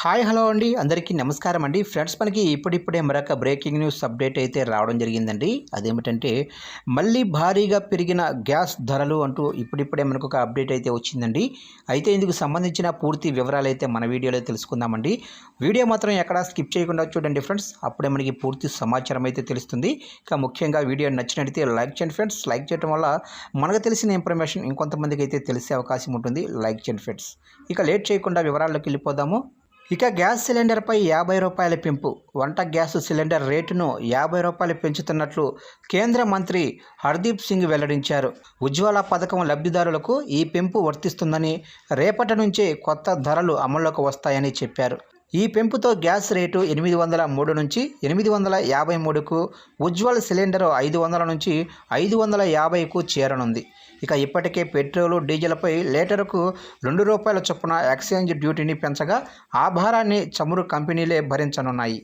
Hi hello అండి. అందరికీ నమస్కారం అండి. ఫ్రెండ్స్ మనకి ఇప్పుడిప్పుడే మరొక బ్రేకింగ్ న్యూస్ అప్డేట్ అయితే రావడం జరిగిందండి. అదేమిటంటే మళ్ళీ భారీగా పెరిగిన గ్యాస్ ధరలు అంటూ ఇప్పుడిప్పుడే మనకు ఒక అప్డేట్ అయితే వచ్చిందండి. అయితే ఇందుకు సంబంధించిన పూర్తి వివరాలు అయితే మన వీడియోలో తెలుసుకుందామండి. వీడియో మాత్రం ఎక్కడా స్కిప్ చేయకుండా చూడండి ఫ్రెండ్స్. అప్పుడే మనకి పూర్తి సమాచారం అయితే తెలుస్తుంది. ఇక ముఖ్యంగా వీడియో నచ్చినట్లయితే లైక్ చేయండి ఫ్రెండ్స్. లైక్ చేయడం వల్ల మనకు తెలిసిన ఇన్ఫర్మేషన్ ఇంకొంతమందికి అయితే తెలిసే అవకాశం ఉంటుంది. లైక్ చేయండి ఫ్రెండ్స్. ఇక లేట్ చేయకుండా వివరాల్లోకి వెళ్ళిపోదాము. ఇక గ్యాస్ సిలిండర్పై యాభై రూపాయల పెంపు. వంట గ్యాస్ సిలిండర్ రేటును యాభై రూపాయలు పెంచుతున్నట్లు కేంద్ర మంత్రి హర్దీప్ సింగ్ వెల్లడించారు. ఉజ్వల పథకం లబ్ధిదారులకు ఈ పెంపు వర్తిస్తుందని రేపటి నుంచే కొత్త ధరలు అమల్లోకి వస్తాయని చెప్పారు. ఈ పెంపుతో గ్యాస్ రేటు ఎనిమిది వందల మూడు నుంచి ఎనిమిది వందల యాభై మూడుకు ఉజ్వల్ సిలిండర్ ఐదు వందల నుంచి ఐదు వందల యాభైకు చేరనుంది. ఇక ఇప్పటికే పెట్రోలు డీజిల్పై లీటరుకు రెండు రూపాయల చొప్పున ఎక్స్చేంజ్ డ్యూటీని పెంచగా ఆ భారాన్ని చమురు కంపెనీలే భరించనున్నాయి.